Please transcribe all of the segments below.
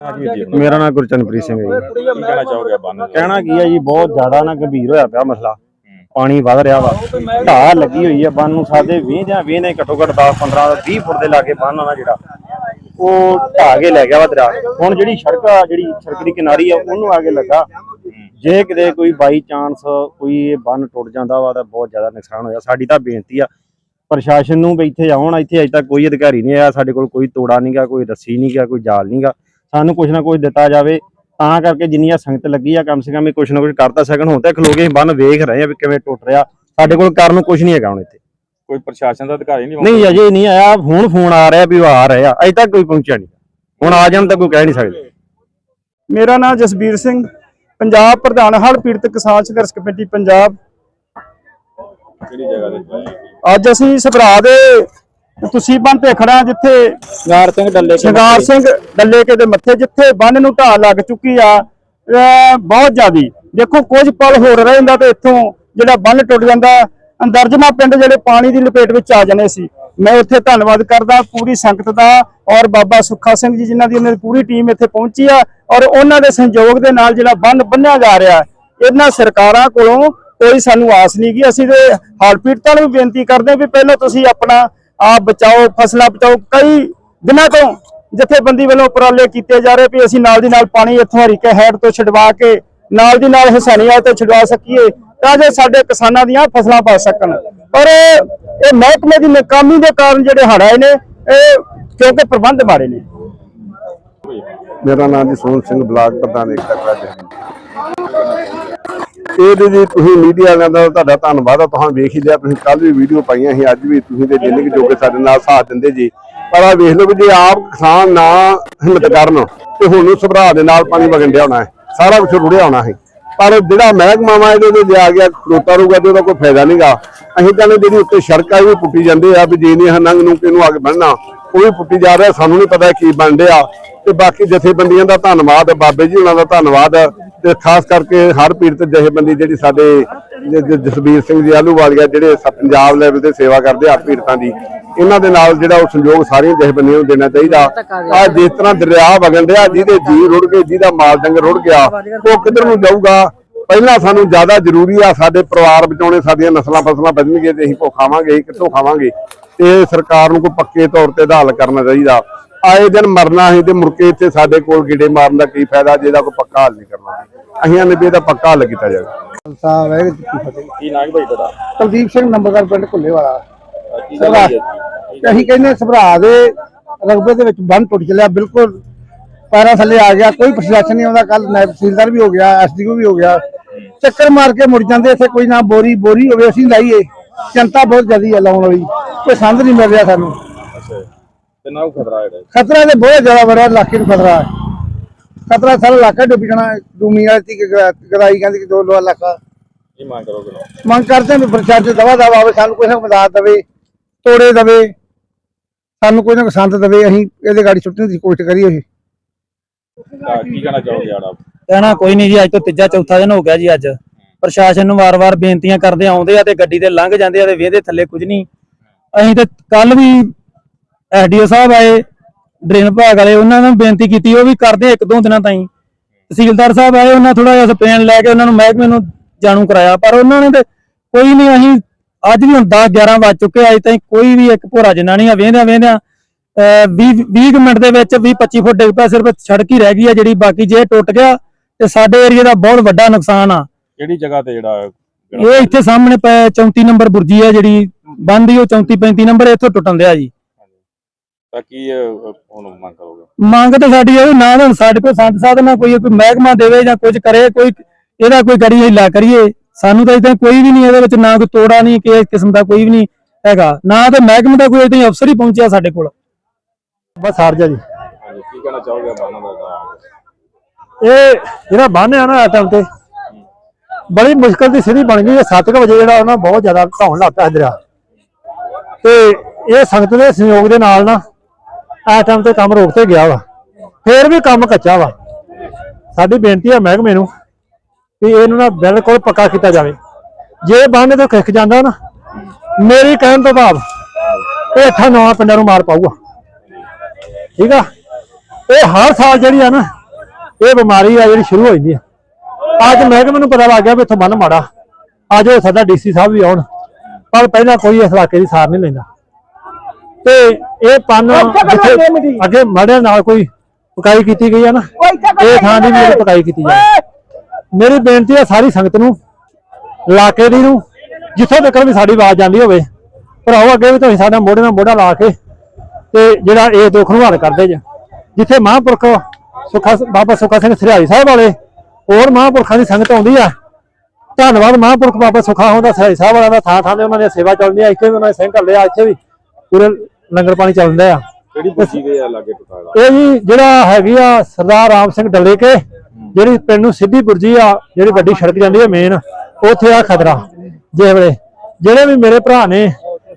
ਮੇਰਾ ਨਾਮ ਗੁਰਚਨਪ੍ਰੀਤ ਸਿੰਘ ਹੈ ਜੀ। ਕਹਿਣਾ ਚਾਹੋਗੇ ਬੰਨ ਕਹਿਣਾ ਕੀ ਹੈ ਜੀ, ਬਹੁਤ ਜ਼ਿਆਦਾ ਨਾ ਗੰਭੀਰ ਹੋਇਆ ਪਿਆ ਮਸਲਾ। ਪਾਣੀ ਵਧ ਰਿਹਾ ਵਾ। ਢਾਹ ਲੱਗੀ ਹੋਈ ਹੈ ਬੰਨ ਨੂੰ, ਸਾਡੇ 20 ਜਾਂ 20 ਨੇ ਘੱਟੋ ਘੱਟ 10 15 20 ਫੁੱਟ ਦੇ ਲਾਗੇ ਬੰਨ ਆ ਜਿਹੜਾ। ਉਹ ਢਾਹ ਕੇ ਲੈ ਗਿਆ ਵਾ ਦਰਿਆ। ਹੁਣ ਜਿਹੜੀ ਸੜਕ ਆ, ਜਿਹੜੀ ਸੜਕ ਦੀ ਕਿਨਾਰੀ ਆ, ਉਹਨੂੰ ਆ ਕੇ ਲੱਗਾ। ਜੇ ਕਿਤੇ ਕੋਈ ਬਾਈ ਚਾਂਸ ਕੋਈ ਇਹ ਬੰਨ ਟੁੱਟ ਜਾਂਦਾ ਵਾ, ਤਾਂ ਬਹੁਤ ਜ਼ਿਆਦਾ ਨੁਕਸਾਨ ਹੋਇਆ। ਸਾਡੀ ਤਾਂ ਬੇਨਤੀ ਆ, ਪ੍ਰਸ਼ਾਸਨ ਨੂੰ ਵੀ ਇੱਥੇ ਆਉਣ। ਇੱਥੇ ਅਜੇ ਤੱਕ ਕੋਈ ਅਧਿਕਾਰੀ ਨਹੀਂ ਆਇਆ। ਸਾਡੇ ਕੋਲ ਕੋਈ ਤੋੜਾ ਨਹੀਂਗਾ ਕੋਈ ਰੱਸੀ ਨਹੀਂਗਾ ਕੋਈ ਜਾਲ ਨਹੀਂਗਾ ਸਾਨੂੰ ਕੁਝ ਨਾ ਕੁਝ ਦਿੱਤਾ ਜਾਵੇ ਤਾਂ ਕਰਕੇ ਜਿੰਨੀਆਂ ਸੰਗਤ ਲੱਗੀ ਆ ਕਮ ਸੇ ਕਮ ਇਹ ਕੁਝ ਨਾ ਕੁਝ ਕਰ ਤਾਂ ਸਕਣ ਹੁਣ ਤੇ ਖਲੋਗੇ ਬੰਨ ਵੇਖ ਰਹੇ ਆ ਵੀ ਕਿਵੇਂ ਟੁੱਟ ਰਿਹਾ। ਸਾਡੇ ਕੋਲ ਕਰਨ ਨੂੰ ਕੁਝ ਨਹੀਂ ਹੈਗਾ ਹੁਣ ਇੱਥੇ। ਕੋਈ ਪ੍ਰਸ਼ਾਸਨ ਦਾ ਅਧਿਕਾਰੀ ਨਹੀਂ ਨਹੀਂ ਅਜੇ ਨਹੀਂ ਆਇਆ ਹੁਣ ਫੋਨ ਆ ਰਿਹਾ ਵੀ ਆ ਰਹੇ ਅਜੇ ਤੱਕ ਕੋਈ ਪਹੁੰਚਿਆ ਨਹੀਂ। ਹੁਣ ਆ ਜਾਣ ਤਾਂ ਕੋਈ ਕਹਿ ਨਹੀਂ ਸਕਦੇ। ਮੇਰਾ ਨਾਮ ਜਸਬੀਰ ਸਿੰਘ ਪੰਜਾਬ ਪ੍ਰਧਾਨ ਹੜ੍ਹ ਪੀੜਤ ਕਿਸਾਨ ਸੰਘਰਸ਼ ਕਮੇਟੀ ਪੰਜਾਬ। ਕਿਹੜੀ ਜਗ੍ਹਾ ਤੇ? ਅੱਜ ਅਸੀਂ ਸਭਰਾ ਦੇ ਤੁਸੀਂ ਬੰਨ ਤੇ ਖੜਾ ਜਿੱਥੇ ਸ਼ਿੰਗਾਰ ਸਿੰਘ ਡੱਲੇ ਸ਼ਿੰਗਾਰ ਸਿੰਘ ਡੱਲੇਕੇ ਦੇ ਮੱਥੇ ਜਿੱਥੇ ਬੰਨ ਨੂੰ ਢਾਹ ਲੱਗ ਚੁੱਕੀ ਆ ਬਹੁਤ ਜ਼ਿਆਦੀ। ਦੇਖੋ ਕੁਝ ਪਲ ਹੋਰ ਰਹਿੰਦਾ ਤੇ ਇੱਥੋਂ ਜਿਹੜਾ ਬੰਨ ਟੁੱਟ ਜਾਂਦਾ ਦਰਜਨਾ ਪਿੰਡ ਜਿਹੜੇ ਪਾਣੀ ਦੀ ਲਪੇਟ ਵਿੱਚ ਆ ਜਾਣੇ ਸੀ। ਮੈਂ ਉੱਥੇ ਧੰਨਵਾਦ ਕਰਦਾ ਪੂਰੀ ਸੰਗਤ ਦਾ ਔਰ ਬਾਬਾ ਸੁੱਖਾ ਸਿੰਘ ਜੀ ਜਿਨ੍ਹਾਂ ਦੀ ਉਹਨਾਂ ਦੀ ਪੂਰੀ ਟੀਮ ਇੱਥੇ ਪਹੁੰਚੀ ਆ ਔਰ ਉਹਨਾਂ ਦੇ ਸਹਿਯੋਗ ਦੇ ਨਾਲ ਜਿਹੜਾ ਬੰਨ ਬੰਨਿਆ ਜਾ ਰਿਹਾ। ਇਹਨਾਂ ਸਰਕਾਰਾਂ ਕੋਲੋਂ ਕੋਈ ਸਾਨੂੰ ਆਸ ਨਹੀਂ ਗੀ। ਅਸੀਂ ਤੇ ਹੜ੍ਹ ਪੀੜਤਾਂ ਨੂੰ ਵੀ ਬੇਨਤੀ ਕਰਦੇ ਵੀ ਪਹਿਲਾਂ ਤੁਸੀਂ ਆਪਣਾ ਆਪ ਬਚਾਓ, ਫਸਲਾਂ ਬਚਾਓ, ਕਈ ਦਿਨਾਂ ਤੋਂ ਜਥੇਬੰਦੀ ਵੱਲੋਂ ਉਪਰਾਲੇ ਕੀਤੇ ਜਾ ਰਹੇ ਵੀ ਅਸੀਂ ਨਾਲ ਦੀ ਨਾਲ ਪਾਣੀ ਇੱਥੋਂ ਹਰੀਕੇ ਹੈਡ ਤੋਂ ਛਡਵਾ ਕੇ ਨਾਲ ਦੀ ਨਾਲ ਹਸਾਨੀਆਂ ਤੋਂ ਛਡਵਾ ਸਕੀਏ ਤਾਂ ਜੋ ਸਾਡੇ ਕਿਸਾਨਾਂ ਦੀਆਂ ਫਸਲਾਂ ਪਾ ਸਕਣ। ਪਰ ਇਹ ਮਹਿਕਮੇ ਦੀ ਨਾਕਾਮੀ ਦੇ ਕਾਰਨ ਜਿਹੜੇ ਹੜ੍ਹ ਆਏ ਨੇ, ਇਹ ਕਿਉਂਕਿ ਪ੍ਰਬੰਧ ਮਾੜੇ ਨੇ? ਮੇਰਾ ਨਾਮ ਜੀ ਸੋਹਣ ਸਿੰਘ, ਬਲਾਕ ਪ੍ਰਧਾਨ ਏਕਤਾ ਕਰਾਜ ਇਹਦੇ ਜੀ ਤੁਸੀਂ ਮੀਡੀਆ ਵਾਲਿਆਂ ਦਾ ਤੁਹਾਡਾ ਧੰਨਵਾਦ ਆ। ਤੁਸੀਂ ਵੇਖ ਹੀ ਲਿਆ, ਤੁਸੀਂ ਕੱਲ ਵੀ ਵੀਡੀਓ ਪਾਈਆਂ ਸੀ, ਅੱਜ ਵੀ ਤੁਸੀਂ ਤੇ ਜਿੰਨੇ ਕੁ ਜੋਗੇ ਸਾਡੇ ਨਾਲ ਸਾਥ ਦਿੰਦੇ ਜੀ। ਪਰ ਆ ਵੇਖ ਲਓ ਵੀ ਜੇ ਆਪ ਕਿਸਾਨ ਨਾ ਹਿੰਮਤ ਕਰਨ ਤੇ ਹੁਣ ਨੂੰ ਸੁਭਰਾ ਦੇ ਨਾਲ ਪਾਣੀ ਵਗਣ ਡਿਆ ਹੋਣਾ ਹੈ। ਸਾਰਾ ਕੁਝ ਰੁੜਿਆ ਹੋਣਾ ਹੈ। ਪਰ ਜਿਹੜਾ ਮਹਿਕਮਾ ਵਾ, ਇਹਦੇ ਤੇ ਜੇ ਗਿਆ ਖਲੋਤਾ ਰਹੂਗਾ ਤੇ ਉਹਦਾ ਕੋਈ ਫਾਇਦਾ ਨਹੀਂਗਾ ਅਸੀਂ ਤਾਂ ਜਿਹੜੀ ਉੱਤੇ ਸੜਕਾਂ ਵੀ ਪੁੱਟੀ ਜਾਂਦੇ ਆ ਵੀ ਜੇ ਨਹੀਂ ਨੰਗ ਨੂੰ ਕਿਨੂੰ ਅੱਗ ਬੰਨਣਾ ਉਹ ਵੀ ਪੁੱਟੀ ਜਾ ਰਿਹਾ। ਸਾਨੂੰ ਨਹੀਂ ਪਤਾ ਕੀ ਬਣ ਰਿਹਾ। ਤੇ ਬਾਕੀ ਜਥੇਬੰਦੀਆਂ ਦਾ ਧੰਨਵਾਦ ਬਾਬੇ ਜੀ ਉਹਨਾਂ ਦਾ ਧੰਨਵਾਦ ਤੇ ਖਾਸ ਕਰਕੇ ਹਰ ਪੀੜਤ ਜਥੇਬੰਦੀ ਜਿਹੜੀ ਸਾਡੇ ਜਸਬੀਰ ਸਿੰਘ ਜੀ ਆਲੂਵਾਲੀਆ ਜਿਹੜੇ ਪੰਜਾਬ ਲੈਵਲ ਤੇ ਸੇਵਾ ਕਰਦੇ ਆ ਪੀੜਤਾਂ ਦੀ, ਇਹਨਾਂ ਦੇ ਨਾਲ ਜਿਹੜਾ ਉਹ ਸੰਯੋਗ ਸਾਰੀਆਂ ਜਥੇਬੰਦੀਆਂ ਨੂੰ ਦੇਣਾ ਚਾਹੀਦਾ। ਆ ਜਿਸ ਤਰ੍ਹਾਂ ਦਰਿਆ ਵਗਣ ਡਿਆ, ਜਿਹਦੇ ਜੀ ਰੁੜ ਗਏ, ਜਿਹਦਾ ਮਾਲ ਡੰਗਰ ਰੁੜ ਗਿਆ, ਉਹ ਕਿੱਧਰ ਨੂੰ ਜਾਊਗਾ? ਪਹਿਲਾਂ ਸਾਨੂੰ ਜ਼ਿਆਦਾ ਜ਼ਰੂਰੀ ਆ ਸਾਡੇ ਪਰਿਵਾਰ ਬਚਾਉਣੇ, ਸਾਡੀਆਂ ਨਸਲਾਂ ਫਸਲਾਂ ਬਚਣਗੀਆਂ ਤੇ ਅਸੀਂ ਕੋ ਖਾਵਾਂਗੇ ਅਸੀਂ ਕਿੱਥੋਂ ਖਾਵਾਂਗੇ? ਤੇ ਸਰਕਾਰ ਨੂੰ ਕੋਈ ਪੱਕੇ ਤੌਰ ਤੇ ਹੱਲ ਕਰਨਾ ਚਾਹੀਦਾ। ਆਏ ਦਿਨ ਮਰਨਾ ਹੈ ਤੇ ਮੁਰਕੇ ਇੱਥੇ ਸਾਡੇ ਕੋਲ ਕੀੜੇ ਮਾਰਨ ਦਾ ਕੀ ਫਾਇਦਾ ਜਿਹਦਾ ਕੋਈ ਪੱਕਾ ਹੱਲ ਨਹੀਂ ਕਰਨਾ। ਅਸੀਂ ਨੇ ਵੀ ਇਹਦਾ ਪੱਕਾ ਹੱਲ ਕੀਤਾ ਜਾਵੇ। ਸਾਹਿਬ ਵਾਹਿਗੁਰੂ ਜੀ ਕੀ ਫਤਿਹ। ਕੀ ਨਾਗ ਭਾਈ ਤੁਹਾਡਾ? ਕੁਲਦੀਪ ਸਿੰਘ ਨੰਬਰਦਾਰ ਪਿੰਡ ਘੁੱਲੇ ਵਾਲਾ? ਅਸੀਂ ਕਹਿੰਦੇ ਸਭਰਾ ਦੇ ਰਕਬੇ ਦੇ ਵਿੱਚ ਬੰਨ ਟੁੱਟ ਚੱਲਿਆ ਬਿਲਕੁਲ ਪੈਰਾਂ ਥੱਲੇ ਆ ਗਿਆ ਕੋਈ ਪ੍ਰਸ਼ਾਸਨ ਨਹੀਂ ਆਉਂਦਾ ਕੱਲ ਨਾਇਬ ਤਹਿਸੀਲਦਾਰ ਵੀ ਹੋ ਗਿਆ ਐਸਡੀਓ ਵੀ ਹੋ ਗਿਆ। ਚੱਕਰ ਮਾਰ ਕੇ ਮੁੜ ਜਾਂਦੇ ਇੱਥੇ ਕੋਈ ਨਾ ਬੋਰੀ ਬੋਰੀ ਹੋਵੇ ਅਸੀਂ ਲਾਈਏ। ਜਨਤਾ ਬਹੁਤ ਜ਼ਿਆਦੀ ਹੈ ਲਾਉਣ ਵਾਲੀ ਕੋਈ ਸੰਦ ਨਹੀਂ ਮਿਲ ਰਿਹਾ ਸਾਨੂੰ। ਤੇ ਖਤਰਾ ਹੈ ਖਤਰਾ ਤੇ ਬਹੁਤ ਜ਼ਿਆਦਾ ਬੜਾ ਇਲਾਕੇ ਨੂੰ ਖਤਰਾ ਹੈ। ਖਤਰਾ ਸਾਰਾ ਇਲਾਕਾ ਡੁੱਬ ਜਾਣਾ ਡੂਮੀ ਵਾਲੀ ਤੀ ਗਰਾਈ ਕਹਿੰਦੀ ਕਿ ਦੋ ਲੋ ਇਲਾਕਾ। ਕੀ ਮੰਗ ਕਰੋਗੇ ਨਾ। ਮੰਗ ਕਰਦੇ ਹਾਂ ਵੀ ਪ੍ਰਸ਼ਾਸਨ ਦਵਾ ਦਵਾ ਆਵੇ ਸਾਨੂੰ ਕੋਈ ਨਾ ਮਦਦ ਦੇਵੇ ਤੋੜੇ ਦੇਵੇ ਸਾਨੂੰ ਕੋਈ ਨਾ ਸੰਦ ਦੇਵੇ ਅਸੀਂ ਇਹਦੇ ਗਾੜੀ ਸੁੱਟਣ ਦੀ ਕੋਸ਼ਿਸ਼ ਕਰੀਏ ਤਾਂ ਕੀ ਕਹਿਣਾ ਚਾਹੋਗੇ ਆੜਾ ਕਹਿਣਾ ਕੋਈ ਨਹੀਂ ਜੀ ਅੱਜ ਤੋਂ ਤੀਜਾ ਚੌਥਾ ਦਿਨ ਹੋ ਗਿਆ ਜੀ ਅੱਜ। ਪ੍ਰਸ਼ਾਸਨ ਨੂੰ ਵਾਰ-ਵਾਰ ਬੇਨਤੀਆਂ ਕਰਦੇ ਆਉਂਦੇ ਆ ਤੇ ਗੱਡੀ ਤੇ ਲੰਘ ਜਾਂਦੇ ਆ ਤੇ ਵੇਹਦੇ ਥੱਲੇ ਕੁਝ ਨਹੀਂ। ਅਸੀਂ ਤੇ ਕੱਲ ਵੀ ਐਸਡੀਓ ਸਾਹਿਬ ਆਏ ਡਰੇਨ ਵਿਭਾਗ ਵਾਲੇ ਉਹਨਾਂ ਨੂੰ ਬੇਨਤੀ ਕੀਤੀ ਉਹ ਵੀ ਕਰਦੇ ਇੱਕ ਦੋ ਦਿਨਾਂ ਤਾਈਂ। ਤਹਿਸੀਲਦਾਰ ਸਾਹਿਬ ਆਏ ਉਹਨਾਂ ਥੋੜਾ ਜਿਹਾ ਸਪੇਨ ਲੈ ਕੇ ਉਹਨਾਂ ਨੂੰ ਮਹਿਕਮੇ ਨੂੰ ਜਾਣੂ ਕਰਾਇਆ ਪਰ ਉਹਨਾਂ ਨੇ ਤੇ ਕੋਈ ਨਹੀਂ ਅਸੀਂ ਅੱਜ ਵੀ ਹੁਣ 10 11 ਵੱਜ ਚੁੱਕੇ ਅਜੇ ਤਾਈਂ ਕੋਈ ਵੀ ਇੱਕ ਭੋਰਾ ਜਿੰਨਾ ਨਹੀਂ ਆ ਵੇਂਦਿਆਂ ਵੇਂਦਿਆਂ 20 20 ਮਿੰਟ ਦੇ ਵਿੱਚ 20 25 ਫੁੱਟ ਡਿੱਗ ਪਿਆ ਸਿਰਫ ਸੜਕ ਹੀ ਰਹਿ ਗਈ ਆ ਜਿਹੜੀ ਬਾਕੀ ਜੇ ਟੁੱਟ ਗਿਆ ਤੇ ਸਾਡੇ ਏਰੀਆ ਦਾ ਬਹੁਤ ਵੱਡਾ ਨੁਕਸਾਨ ਆ। ਕਿਹੜੀ ਜਗ੍ਹਾ ਤੇ ਜਿਹੜਾ ਇਹ ਇੱਥੇ ਸਾਹਮਣੇ ਪੈ- 34 ਨੰਬਰ ਬੁਰਜੀ ਆ ਜਿਹੜੀ ਬੰਦ ਹੀ ਉਹ 34 35 ਨੰਬਰ ਇੱਥੋਂ ਟੁੱਟਣ ਦਿਆ ਜੀ। ਤਾਂ ਕੀ ਅਹ, ਹੁਣ ਮੰਗ ਕਰੋਗੇ? ਮੰਗ ਤਾਂ ਸਾਡੀ ਇਹ ਨਾ ਤਾਂ ਸਾਡੇ ਕੋਲ ਸੰਤ ਸਾਧਨ ਨਾ ਕੋਈ ਕੋਈ ਮਹਿਕਮਾ ਦੇਵੇ ਜਾਂ ਕੁਝ ਕਰੇ ਕੋਈ ਇਹਦਾ ਕੋਈ ਗੜੀ ਹਿੱਲਾ ਕਰੀਏ। ਸਾਨੂੰ ਤਾਂ ਇਦਾਂ ਕੋਈ ਵੀ ਨਹੀਂ ਇਹਦੇ ਵਿੱਚ ਨਾ ਕੋਈ ਤੋੜਾ ਨਹੀਂ ਕਿਸੇ ਕਿਸਮ ਦਾ ਕੋਈ ਵੀ ਨਹੀਂ ਹੈਗਾ। ਨਾ ਤੇ ਮਹਿਕਮੇ ਦਾ ਕੋਈ ਇਦਾਂ ਅਫਸਰ ਹੀ ਪਹੁੰਚਿਆ ਸਾਡੇ ਕੋਲ। ਬਸ ਹਾਰ ਜਾ ਜੀ। ਹਾਂਜੀ ਕੀ ਕਹਿਣਾ ਚਾਹੋਗੇ ਬੰਨ ਦਾ ਤਾਂ? ਇਹ ਜਿਹੜਾ ਬੰਨ ਆ ਨਾ ਇਸ ਟਾਈਮ ਤੇ ਬੜੀ ਮੁਸ਼ਕਲ ਦੀ ਸਿੱਧੀ ਬਣ ਗਈ ਹੈ। 7 ਵਜੇ ਜਿਹੜਾ ਉਹਨਾਂ ਬਹੁਤ ਜ਼ਿਆਦਾ ਘਾਉਣ ਲੱਗ ਪਿਆ ਦਰਿਆ ਤੇ ਇਹ ਸੰਗਤ ਦੇ ਸਹਿਯੋਗ ਦੇ ਨਾਲ ਨਾ ਇਸ ਟਾਈਮ ਤੇ ਕੰਮ ਰੋਕ ਤੇ ਗਿਆ ਵਾ। ਫੇਰ ਵੀ ਕੰਮ ਕੱਚਾ ਵਾ। ਸਾਡੀ ਬੇਨਤੀ ਆ ਮਹਿਕਮੇ ਨੂੰ ਵੀ ਇਹਨੂੰ ਨਾ ਬਿਲਕੁਲ ਪੱਕਾ ਕੀਤਾ ਜਾਵੇ। ਜੇ ਬੰਨ ਤੋਂ ਖਿੱਕ ਜਾਂਦਾ ਨਾ, ਮੇਰੀ ਕਹਿਣ ਤੋਂ ਭਾਵ ਇਹ ਅੱਠਾਂ ਨਵਾਂ ਪਿੰਡਾਂ ਨੂੰ ਮਾਰ ਪਾਊਗਾ। ਠੀਕ ਆ? ਇਹ ਹਰ ਸਾਲ ਜਿਹੜੀ ਆ ਨਾ, ਇਹ ਬਿਮਾਰੀ ਆ ਜਿਹੜੀ ਸ਼ੁਰੂ ਹੋ ਜਾਂਦੀ ਆ। ਅੱਜ ਮਹਿਕਮੇ ਨੂੰ ਪਤਾ ਲੱਗ ਗਿਆ ਵੀ ਇੱਥੋਂ ਮਨ ਮਾੜਾ। ਅੱਜ ਉਹ ਸਾਡਾ ਡੀਸੀ ਸਾਹਿਬ ਵੀ ਆਉਣ, ਪਰ ਪਹਿਲਾਂ ਕੋਈ ਇਸ ਇਲਾਕੇ ਦੀ ਸਾਰ ਨਹੀਂ ਲੈਂਦਾ। ਤੇ ਇਹ ਪੰਨ ਜਿੱਥੇ ਅੱਗੇ ਮਾੜਿਆਂ ਨਾਲ ਕੋਈ ਪਕਾਈ ਕੀਤੀ ਗਈ ਆ ਨਾ ਇਹ ਥਾਂ ਦੀ ਵੀ ਜਿਹੜੀ ਪਕਾਈ ਕੀਤੀ ਜਾਏ ਮੇਰੀ ਬੇਨਤੀ ਹੈ ਸਾਰੀ ਸੰਗਤ ਨੂੰ ਇਲਾਕੇ ਦੀ ਨੂੰ ਜਿੱਥੋਂ ਤੱਕ ਵੀ ਸਾਡੀ ਆਵਾਜ਼ ਜਾਂਦੀ ਹੋਵੇ ਭਰਾਓ ਅੱਗੇ ਵੀ ਤੁਸੀਂ ਸਾਡਾ ਮੋਢੇ ਨਾਲ ਮੋਢਾ ਲਾ ਕੇ ਤੇ ਜਿਹੜਾ ਇਹ ਦੁੱਖ ਨੂੰ ਹੱਲ ਕਰਦੇ ਜੇ। ਜਿੱਥੇ ਮਹਾਂਪੁਰਖ ਸੁੱਖਾ ਬਾਬਾ ਸੁੱਖਾ ਸਿੰਘ ਸਰਿਆਈ ਸਾਹਿਬ ਵਾਲੇ ਹੋਰ ਮਹਾਂਪੁਰਖਾਂ ਦੀ ਸੰਗਤ ਆਉਂਦੀ ਆ। ਧੰਨਵਾਦ ਮਹਾਂਪੁਰਖ ਬਾਬਾ ਸੁੱਖਾ ਹੁੰਦਾ ਸਰਿਆਈ ਸਾਹਿਬ ਵਾਲਿਆਂ ਦਾ ਥਾਂ ਥਾਂ ਤੇ ਉਹਨਾਂ ਦੀ ਸੇਵਾ ਚੱਲਦੀ ਆ ਇੱਥੇ ਵੀ ਉਹਨਾਂ ਦੇ ਸਿੰਘ ਕਰਦੇ ਆ ਇੱਥੇ ਵੀ। ਪੂਰੇ ਲੰਗਰ ਪਾਣੀ ਚੱਲਦਾ ਆ। ਕਿਹੜੀ ਪੁੱਛੀ ਗਈ ਆ ਲਾਗੇ ਟੁਕਾਲਾ ਇਹ ਜੀ ਜਿਹੜਾ ਹੈਗੀ ਆ ਸਰਦਾਰ ਰਾਮ ਸਿੰਘ ਡੱਲੇ ਕੇ ਜਿਹੜੀ ਪਿੰਡ ਨੂੰ ਸਿੱਧੀ ਬੁਰਜੀ ਆ ਜਿਹੜੀ ਵੱਡੀ ਸੜਕ ਜਾਂਦੀ ਹੈ ਮੇਨ ਉੱਥੇ ਆ ਖਤਰਾ ਜੇ ਵੇਲੇ। ਜਿਹੜੇ ਵੀ ਮੇਰੇ ਭਰਾ ਨੇ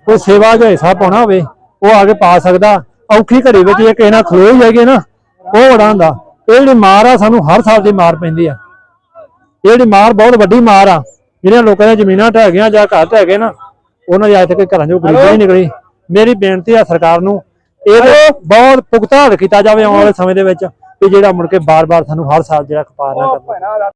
ਕੋਈ ਸੇਵਾ ਜੋ ਹਿੱਸਾ ਪਾਉਣਾ ਹੋਵੇ ਉਹ ਆ ਕੇ ਪਾ ਸਕਦਾ। ਔਖੀ ਘੜੀ ਵਿੱਚ ਜੇ ਕਿਸੇ ਨਾਲ ਖਲੋ ਹੀ ਜਾਈਏ ਨਾ ਉਹ ਬੜਾ ਹੁੰਦਾ। ਇਹ ਜਿਹੜੀ ਮਾਰ ਆ ਸਾਨੂੰ ਹਰ ਸਾਲ ਦੀ ਮਾਰ ਪੈਂਦੀ ਆ। ਇਹ ਜਿਹੜੀ ਮਾਰ ਬਹੁਤ ਵੱਡੀ ਮਾਰ ਆ ਜਿਹੜੀਆਂ ਲੋਕਾਂ ਦੀਆਂ ਜ਼ਮੀਨਾਂ ਢਹਿ ਗਈਆਂ ਜਾਂ ਘਰ ਢਹਿ ਗਏ ਨਾ ਉਹਨਾਂ ਦੀ ਅੱਜ ਤੱਕ ਘਰਾਂ ਚੋਂ ਗਰੀਬੀ ਨਹੀਂ ਨਿਕਲੀ। ਮੇਰੀ ਬੇਨਤੀ ਆ ਸਰਕਾਰ ਨੂੰ ਇਹਦੇ ਬਹੁਤ ਪੁਖਤਾ ਹੱਲ ਕੀਤਾ ਜਾਵੇ ਆਉਣ ਵਾਲੇ ਸਮੇਂ ਦੇ ਵਿੱਚ ਕਿ ਜਿਹੜਾ ਮੁੜ ਕੇ ਬਾਰ-ਬਾਰ ਸਾਨੂੰ ਹਰ ਸਾਲ ਜਿਹੜਾ ਖਪਾਰ ਨਾ ਕਰਨਾ।